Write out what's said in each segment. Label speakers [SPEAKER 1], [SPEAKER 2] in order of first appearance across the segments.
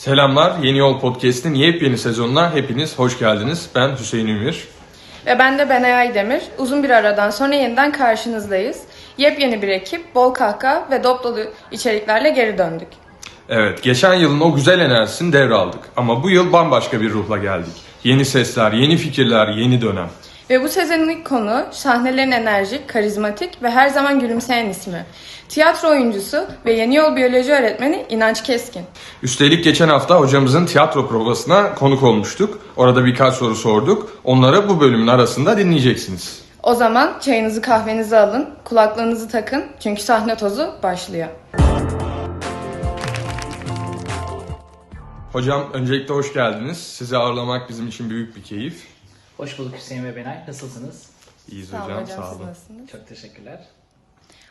[SPEAKER 1] Selamlar, Yeni Yol Podcast'in yepyeni sezonuna hepiniz hoş geldiniz. Ben Hüseyin Ümür.
[SPEAKER 2] Ve ben de Benay Aydemir. Uzun bir aradan sonra yeniden karşınızdayız. Yepyeni bir ekip, bol kahkaha ve dop dolu içeriklerle geri döndük.
[SPEAKER 1] Evet, geçen yılın o güzel enerjisini devraldık. Ama bu yıl bambaşka bir ruhla geldik. Yeni sesler, yeni fikirler, yeni dönem.
[SPEAKER 3] Ve bu sezonun ilk konu sahnelerin enerjik, karizmatik ve her zaman gülümseyen ismi. Tiyatro oyuncusu ve yeni yol biyoloji öğretmeni İnanç Keskin.
[SPEAKER 1] Üstelik geçen hafta hocamızın tiyatro provasına konuk olmuştuk. Orada birkaç soru sorduk. Onları bu bölümün arasında dinleyeceksiniz.
[SPEAKER 3] O zaman çayınızı kahvenizi alın, kulaklığınızı takın çünkü sahne tozu başlıyor.
[SPEAKER 1] Hocam öncelikle hoş geldiniz. Sizi ağırlamak bizim için büyük bir keyif.
[SPEAKER 4] Hoş bulduk Hüseyin ve Benay. Nasılsınız?
[SPEAKER 1] İyiyiz
[SPEAKER 3] Sağ olun
[SPEAKER 1] hocam,
[SPEAKER 3] hocam,
[SPEAKER 1] sağ olun.
[SPEAKER 3] nasılsınız?
[SPEAKER 4] Çok teşekkürler.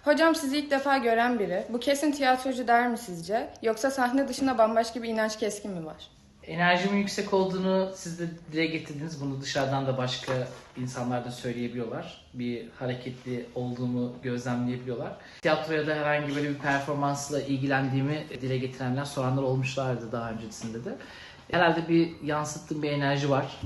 [SPEAKER 3] Hocam sizi ilk defa gören biri. Bu kesin tiyatrocu der mi sizce? Yoksa sahne dışında bambaşka bir inanç keskin mi var?
[SPEAKER 4] Enerjimin yüksek olduğunu siz de dile getirdiniz. Bunu dışarıdan da başka insanlar da söyleyebiliyorlar. Bir hareketli olduğumu gözlemleyebiliyorlar. Tiyatroya da herhangi böyle bir performansla ilgilendiğimi dile getirenler, soranlar olmuşlardı daha öncesinde de. Herhalde bir yansıttığım bir enerji var.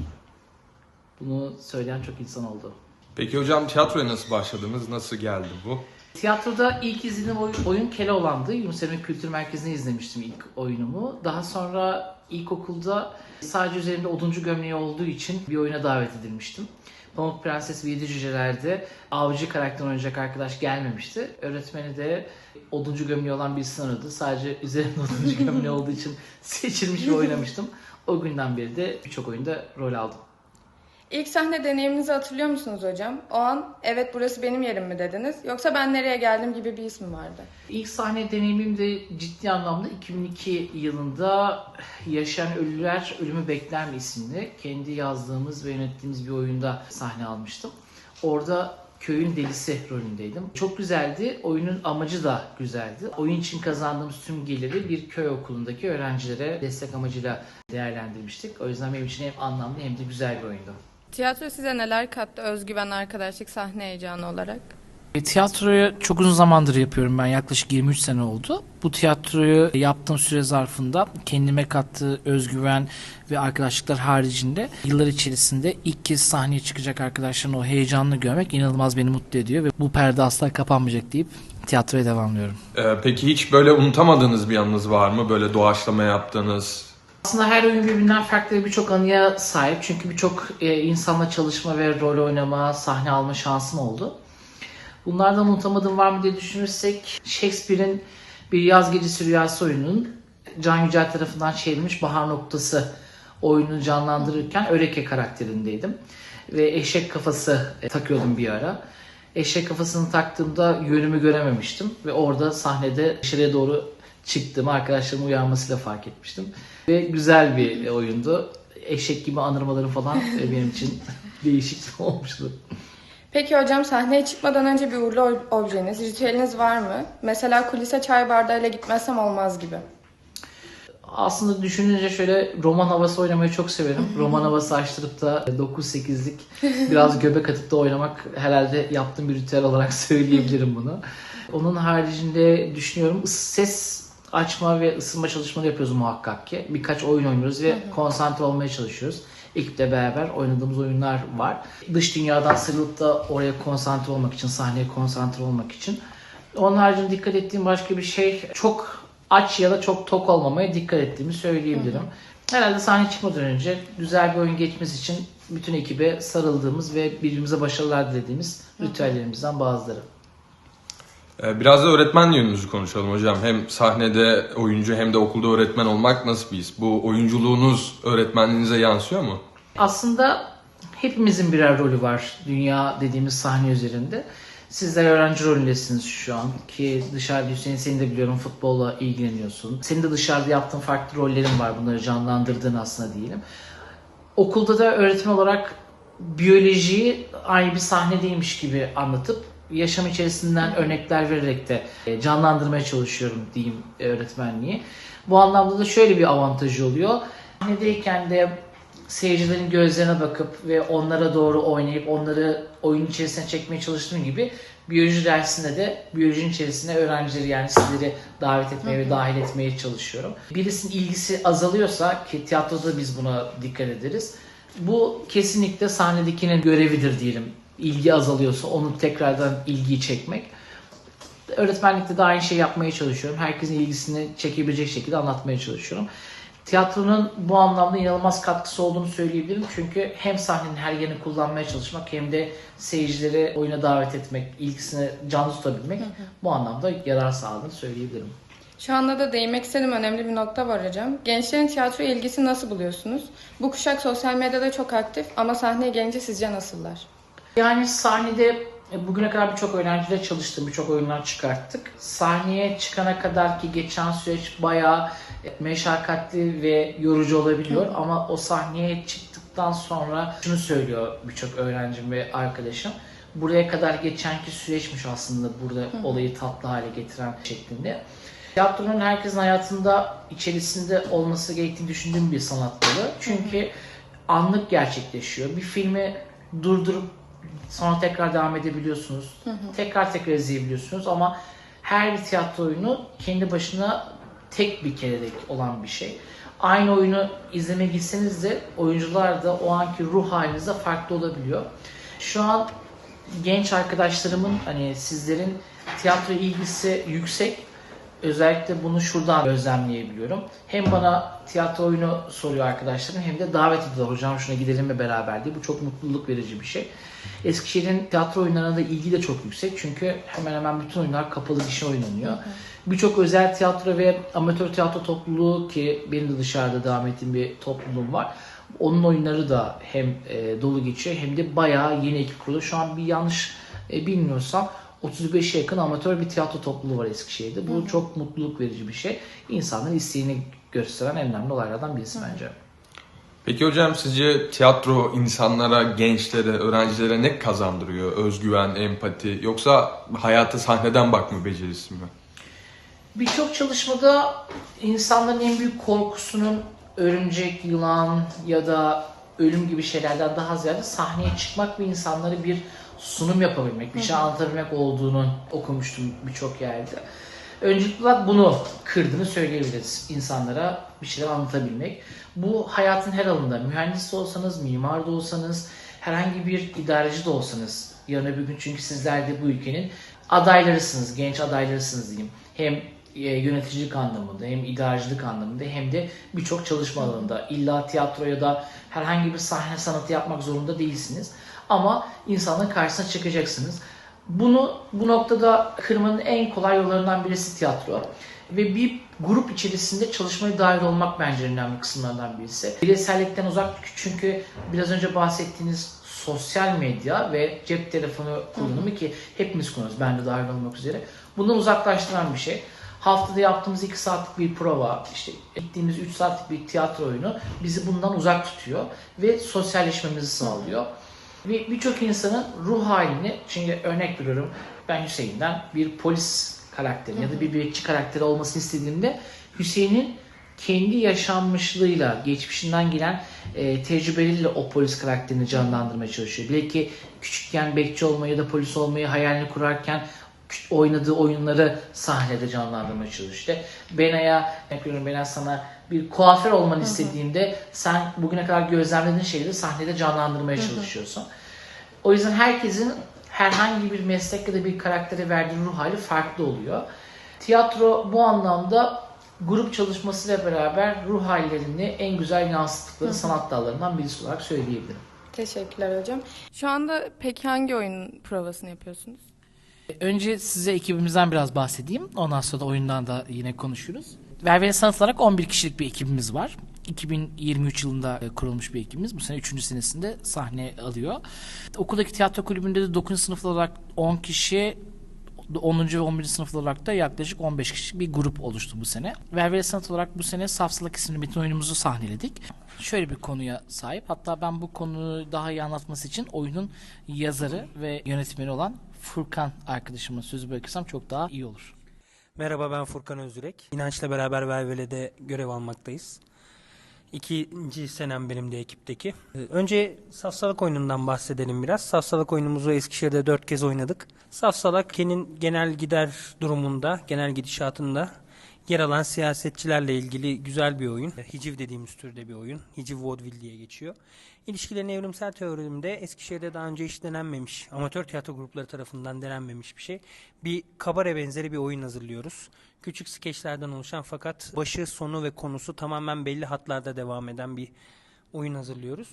[SPEAKER 4] Bunu söyleyen çok insan oldu.
[SPEAKER 1] Peki hocam tiyatroya nasıl başladınız? Nasıl geldi bu?
[SPEAKER 4] Tiyatroda ilk izlediğim oyun, oyun Keloğlan'dı. Yunus Emre Kültür Merkezi'nde izlemiştim ilk oyunumu. Daha sonra ilkokulda sadece üzerinde oduncu gömleği olduğu için bir oyuna davet edilmiştim. Pamuk Prenses ve Yedi Cüceler'de avcı karakter oynayacak arkadaş gelmemişti. Öğretmeni de oduncu gömleği olan birisini aradı. Sadece üzerinde oduncu gömleği olduğu için seçilmiş ve oynamıştım. O günden beri de birçok oyunda rol aldım.
[SPEAKER 3] İlk sahne deneyiminizi hatırlıyor musunuz hocam? O an evet burası benim yerim mi dediniz? Yoksa ben nereye geldim gibi bir ismi vardı.
[SPEAKER 4] İlk sahne deneyimim de ciddi anlamda 2002 yılında Yaşayan Ölüler Ölümü Bekler mi isimli kendi yazdığımız ve yönettiğimiz bir oyunda sahne almıştım. Orada köyün delisi rolündeydim. Çok güzeldi. Oyunun amacı da güzeldi. Oyun için kazandığımız tüm geliri bir köy okulundaki öğrencilere destek amacıyla değerlendirmiştik. O yüzden benim için hem anlamlı hem de güzel bir oyundu.
[SPEAKER 3] Tiyatro size neler kattı özgüven, arkadaşlık, sahne heyecanı olarak?
[SPEAKER 4] E, Tiyatroyu çok uzun zamandır yapıyorum ben. Yaklaşık 23 sene oldu. Bu tiyatroyu yaptığım süre zarfında kendime kattığı özgüven ve arkadaşlıklar haricinde yıllar içerisinde ilk kez sahneye çıkacak arkadaşların o heyecanını görmek inanılmaz beni mutlu ediyor ve bu perde asla kapanmayacak deyip tiyatroya devamlıyorum.
[SPEAKER 1] Ee, peki hiç böyle unutamadığınız bir yanınız var mı? Böyle doğaçlama yaptığınız?
[SPEAKER 4] Aslında her oyun birbirinden farklı ve birçok anıya sahip. Çünkü birçok e, insanla çalışma ve rol oynama, sahne alma şansım oldu. Bunlardan unutamadığım var mı diye düşünürsek Shakespeare'in bir yaz gecesi rüyası oyununun Can Yücel tarafından çevrilmiş Bahar Noktası oyununu canlandırırken Öreke karakterindeydim. Ve eşek kafası e, takıyordum bir ara. Eşek kafasını taktığımda yönümü görememiştim ve orada sahnede dışarıya doğru çıktığımı arkadaşlarımın uyarmasıyla fark etmiştim. Ve güzel bir oyundu. Eşek gibi anırmaları falan e, benim için değişik olmuştu.
[SPEAKER 3] Peki hocam sahneye çıkmadan önce bir uğurlu objeniz, ritüeliniz var mı? Mesela kulise çay bardağıyla gitmezsem olmaz gibi.
[SPEAKER 4] Aslında düşününce şöyle roman havası oynamayı çok severim. roman havası açtırıp da 9-8'lik biraz göbek atıp da oynamak herhalde yaptığım bir ritüel olarak söyleyebilirim bunu. Onun haricinde düşünüyorum ses açma ve ısınma çalışmaları yapıyoruz muhakkak ki. Birkaç oyun oynuyoruz ve konsantre olmaya çalışıyoruz. Ekiple beraber oynadığımız oyunlar var. Dış dünyadan sıyrılıp da oraya konsantre olmak için, sahneye konsantre olmak için. Onun haricinde dikkat ettiğim başka bir şey çok aç ya da çok tok olmamaya dikkat ettiğimi söyleyebilirim. Herhalde sahne çıkmadan önce güzel bir oyun geçmesi için bütün ekibe sarıldığımız ve birbirimize başarılar dilediğimiz ritüellerimizden bazıları.
[SPEAKER 1] Ee, Biraz da öğretmen yönünüzü konuşalım hocam. Hem sahnede oyuncu hem de okulda öğretmen olmak nasıl bir his? Bu oyunculuğunuz öğretmenliğinize yansıyor mu?
[SPEAKER 4] Aslında hepimizin birer rolü var dünya dediğimiz sahne üzerinde. Sizler öğrenci rolündesiniz şu an ki dışarıda Hüseyin seni de biliyorum futbolla ilgileniyorsun. Senin de dışarıda yaptığın farklı rollerin var bunları canlandırdığın aslında diyelim. Okulda da öğretmen olarak biyolojiyi aynı bir sahnedeymiş gibi anlatıp yaşam içerisinden örnekler vererek de e, canlandırmaya çalışıyorum diyeyim e, öğretmenliği. Bu anlamda da şöyle bir avantajı oluyor. Sahnedeyken de seyircilerin gözlerine bakıp ve onlara doğru oynayıp onları oyun içerisine çekmeye çalıştığım gibi Biyoloji dersinde de biyolojinin içerisine öğrencileri yani sizleri davet etmeye ve dahil etmeye çalışıyorum. Birisinin ilgisi azalıyorsa ki tiyatroda biz buna dikkat ederiz. Bu kesinlikle sahnedekinin görevidir diyelim. İlgi azalıyorsa onu tekrardan ilgiyi çekmek. Öğretmenlikte de aynı şey yapmaya çalışıyorum. Herkesin ilgisini çekebilecek şekilde anlatmaya çalışıyorum. Tiyatronun bu anlamda inanılmaz katkısı olduğunu söyleyebilirim. Çünkü hem sahnenin her yerini kullanmaya çalışmak hem de seyircileri oyuna davet etmek, ilgisini canlı tutabilmek bu anlamda yarar sağladığını söyleyebilirim.
[SPEAKER 3] Şu anda da değinmek istediğim önemli bir nokta var hocam. Gençlerin tiyatroya ilgisi nasıl buluyorsunuz? Bu kuşak sosyal medyada çok aktif ama sahneye gelince sizce nasıllar?
[SPEAKER 4] Yani sahnede e, bugüne kadar birçok öğrenciyle çalıştım, birçok oyunlar çıkarttık. Sahneye çıkana kadar ki geçen süreç bayağı e, meşakkatli ve yorucu olabiliyor ama o sahneye çıktıktan sonra şunu söylüyor birçok öğrencim ve arkadaşım. Buraya kadar geçenki süreçmiş aslında burada olayı tatlı hale getiren şeklinde. Tiyatronun herkesin hayatında içerisinde olması gerektiğini düşündüğüm bir sanat dalı. Çünkü anlık gerçekleşiyor. Bir filmi durdurup sonra tekrar devam edebiliyorsunuz. Tekrar tekrar izleyebiliyorsunuz ama her bir tiyatro oyunu kendi başına tek bir kerelik olan bir şey. Aynı oyunu izlemeye gitseniz de oyuncular da o anki ruh halinizde farklı olabiliyor. Şu an genç arkadaşlarımın hani sizlerin tiyatro ilgisi yüksek. Özellikle bunu şuradan gözlemleyebiliyorum. Hem bana tiyatro oyunu soruyor arkadaşlarım hem de davet ediyorlar. Hocam şuna gidelim mi beraber diye. Bu çok mutluluk verici bir şey. Eskişehir'in tiyatro oyunlarına da ilgi de çok yüksek. Çünkü hemen hemen bütün oyunlar kapalı gişe oynanıyor. Birçok özel tiyatro ve amatör tiyatro topluluğu ki benim de dışarıda devam ettiğim bir topluluğum var. Onun oyunları da hem e, dolu geçiyor hem de bayağı yeni ekip kuruluyor. Şu an bir yanlış e, bilmiyorsam 35'e yakın amatör bir tiyatro topluluğu var Eskişehir'de. Bu çok mutluluk verici bir şey. İnsanların isteğini gösteren en önemli olaylardan birisi bence.
[SPEAKER 1] Peki hocam sizce tiyatro insanlara, gençlere, öğrencilere ne kazandırıyor? Özgüven, empati yoksa hayata sahneden bakma becerisi mi?
[SPEAKER 4] Birçok çalışmada insanların en büyük korkusunun örümcek, yılan ya da ölüm gibi şeylerden daha ziyade sahneye çıkmak ve insanlara bir sunum yapabilmek, bir şey anlatabilmek olduğunu okumuştum birçok yerde. Öncelikli olarak bunu kırdığını söyleyebiliriz insanlara bir şeyler anlatabilmek. Bu hayatın her alanında mühendis de olsanız, mimar da olsanız, herhangi bir idareci de olsanız yarın öbür gün çünkü sizler de bu ülkenin adaylarısınız, genç adaylarısınız diyeyim. Hem e, yöneticilik anlamında hem idarecilik anlamında hem de birçok çalışma alanında. İlla tiyatro ya da herhangi bir sahne sanatı yapmak zorunda değilsiniz. Ama insanların karşısına çıkacaksınız. Bunu bu noktada kırmanın en kolay yollarından birisi tiyatro. Ve bir grup içerisinde çalışmaya dahil olmak bence önemli kısımlardan birisi. Bireysellikten uzak çünkü biraz önce bahsettiğiniz sosyal medya ve cep telefonu kullanımı ki hepimiz kullanıyoruz ben de dahil olmak üzere. Bundan uzaklaştıran bir şey. Haftada yaptığımız 2 saatlik bir prova, işte gittiğimiz 3 saatlik bir tiyatro oyunu bizi bundan uzak tutuyor ve sosyalleşmemizi sağlıyor. Ve birçok insanın ruh halini, şimdi örnek veriyorum ben Hüseyin'den bir polis karakteri ya da bir bekçi karakteri olmasını istediğimde Hüseyin'in kendi yaşanmışlığıyla, geçmişinden gelen e, tecrübeleriyle o polis karakterini canlandırmaya çalışıyor. Belki küçükken bekçi olmayı da polis olmayı hayalini kurarken oynadığı oyunları sahnede canlandırmaya çalışıyor. İşte Bena'ya, veriyorum Bena sana bir kuaför olmanı istediğimde sen bugüne kadar gözlemlediğin şeyleri sahnede canlandırmaya çalışıyorsun. O yüzden herkesin herhangi bir meslek ya da bir karaktere verdiği ruh hali farklı oluyor. Tiyatro bu anlamda grup çalışmasıyla beraber ruh hallerini en güzel yansıttıkları sanat dallarından birisi olarak söyleyebilirim.
[SPEAKER 3] Teşekkürler hocam. Şu anda peki hangi oyun provasını yapıyorsunuz?
[SPEAKER 4] Önce size ekibimizden biraz bahsedeyim. Ondan sonra da oyundan da yine konuşuruz. Verveli Sanat olarak 11 kişilik bir ekibimiz var. 2023 yılında e, kurulmuş bir ekibimiz. Bu sene 3. senesinde sahne alıyor. Okuldaki tiyatro kulübünde de 9. sınıf olarak 10 kişi 10. ve 11. sınıf olarak da yaklaşık 15 kişilik bir grup oluştu bu sene. Verveli Sanat olarak bu sene Safsalak isimli metin oyunumuzu sahneledik. Şöyle bir konuya sahip. Hatta ben bu konuyu daha iyi anlatması için oyunun yazarı ve yönetmeni olan Furkan arkadaşıma sözü bırakırsam çok daha iyi olur.
[SPEAKER 5] Merhaba ben Furkan Özürek. İnanç'la beraber Velvele'de görev almaktayız. İkinci senem benim de ekipteki. Ee, Önce Safsalak oyunundan bahsedelim biraz. Safsalak oyunumuzu Eskişehir'de dört kez oynadık. Safsalak Ken'in genel gider durumunda, genel gidişatında yer alan siyasetçilerle ilgili güzel bir oyun. Hiciv dediğimiz türde bir oyun. Hiciv Vaudeville diye geçiyor. İlişkilerin evrimsel teorimde Eskişehir'de daha önce hiç denenmemiş, amatör tiyatro grupları tarafından denenmemiş bir şey. Bir kabare benzeri bir oyun hazırlıyoruz. Küçük skeçlerden oluşan fakat başı, sonu ve konusu tamamen belli hatlarda devam eden bir oyun hazırlıyoruz.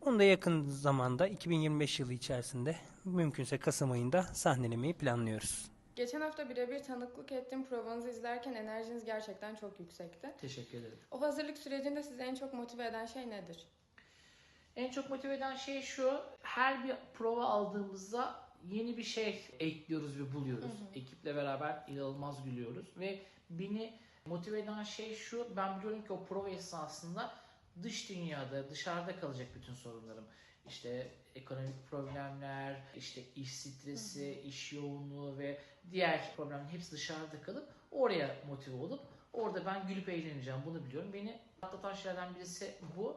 [SPEAKER 5] Onu da yakın zamanda 2025 yılı içerisinde mümkünse Kasım ayında sahnelemeyi planlıyoruz.
[SPEAKER 3] Geçen hafta birebir tanıklık ettiğim provanızı izlerken enerjiniz gerçekten çok yüksekti.
[SPEAKER 4] Teşekkür ederim.
[SPEAKER 3] O hazırlık sürecinde sizi en çok motive eden şey nedir?
[SPEAKER 4] En çok motive eden şey şu. Her bir prova aldığımızda yeni bir şey ekliyoruz ve buluyoruz. Ekiple beraber inanılmaz gülüyoruz. Ve beni motive eden şey şu. Ben biliyorum ki o prova esnasında dış dünyada, dışarıda kalacak bütün sorunlarım. İşte ekonomik problemler, işte iş stresi, iş yoğunluğu ve diğer problemlerin hepsi dışarıda kalıp oraya motive olup orada ben gülüp eğleneceğim bunu biliyorum. Beni atlatan şeylerden birisi bu.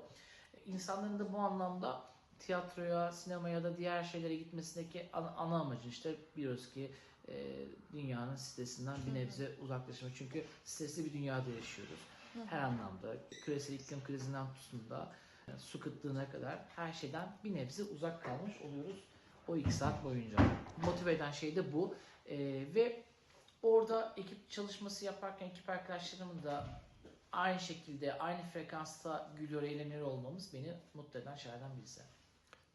[SPEAKER 4] İnsanların da bu anlamda tiyatroya, sinemaya da diğer şeylere gitmesindeki ana, ana amacı işte biliyoruz ki e, dünyanın stresinden bir nebze uzaklaşmak. Çünkü stresli bir dünyada yaşıyoruz. Her anlamda küresel iklim krizinden tutun da e, su kıtlığına kadar her şeyden bir nebze uzak kalmış oluyoruz o iki saat boyunca. Motive eden şey de bu. E, ve orada ekip çalışması yaparken ekip arkadaşlarımın da aynı şekilde aynı frekansta gülüyor, eğleniyor olmamız beni mutlu eden şeylerden birisi.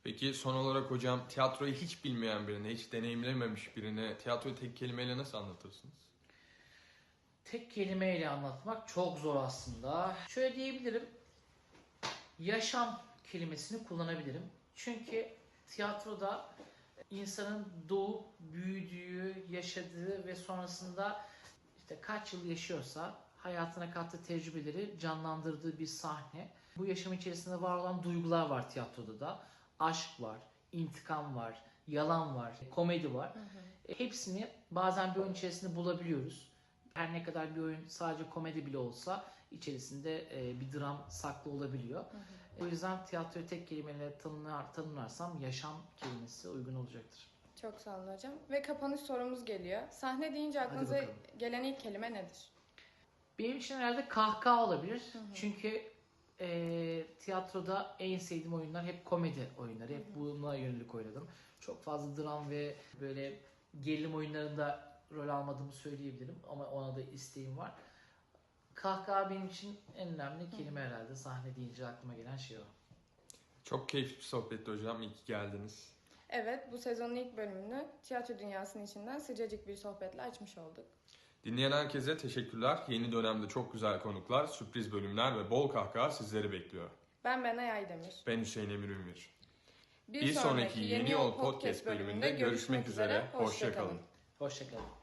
[SPEAKER 1] Peki son olarak hocam tiyatroyu hiç bilmeyen birine, hiç deneyimlememiş birine tiyatroyu tek kelimeyle nasıl anlatırsınız?
[SPEAKER 4] Tek kelimeyle anlatmak çok zor aslında. Şöyle diyebilirim. Yaşam kelimesini kullanabilirim. Çünkü tiyatroda insanın doğup büyüdüğü, yaşadığı ve sonrasında işte kaç yıl yaşıyorsa hayatına kattığı tecrübeleri canlandırdığı bir sahne. Bu yaşam içerisinde var olan duygular var tiyatroda da. Aşk var, intikam var, yalan var, komedi var. E, Hepsini bazen bir oyun içerisinde bulabiliyoruz. Her ne kadar bir oyun sadece komedi bile olsa içerisinde e, bir dram saklı olabiliyor. O yüzden tiyatroyu tek kelimeyle tanımlar, tanımlarsam yaşam kelimesi uygun olacaktır.
[SPEAKER 3] Çok sağ olun hocam. Ve kapanış sorumuz geliyor. Sahne deyince aklınıza gelen ilk kelime nedir?
[SPEAKER 4] Benim için herhalde kahkaha olabilir. Çünkü e, tiyatroda en sevdiğim oyunlar hep komedi oyunları. Hep buna yönelik oynadım. Çok fazla dram ve böyle gerilim oyunlarında rol almadığımı söyleyebilirim. Ama ona da isteğim var. Kahkaha benim için en önemli kelime herhalde. Sahne deyince aklıma gelen şey o.
[SPEAKER 1] Çok keyifli bir sohbetti hocam. İyi ki geldiniz.
[SPEAKER 3] Evet, bu sezonun ilk bölümünü tiyatro dünyasının içinden sıcacık bir sohbetle açmış olduk.
[SPEAKER 1] Dinleyen herkese teşekkürler. Yeni dönemde çok güzel konuklar, sürpriz bölümler ve bol kahkaha sizleri bekliyor.
[SPEAKER 3] Ben Benay Aydemir.
[SPEAKER 1] Ben Hüseyin Emir Ümür. Bir sonraki Yeni Yol Podcast bölümünde görüşmek üzere. Hoşça kalın.
[SPEAKER 4] Hoşçakalın.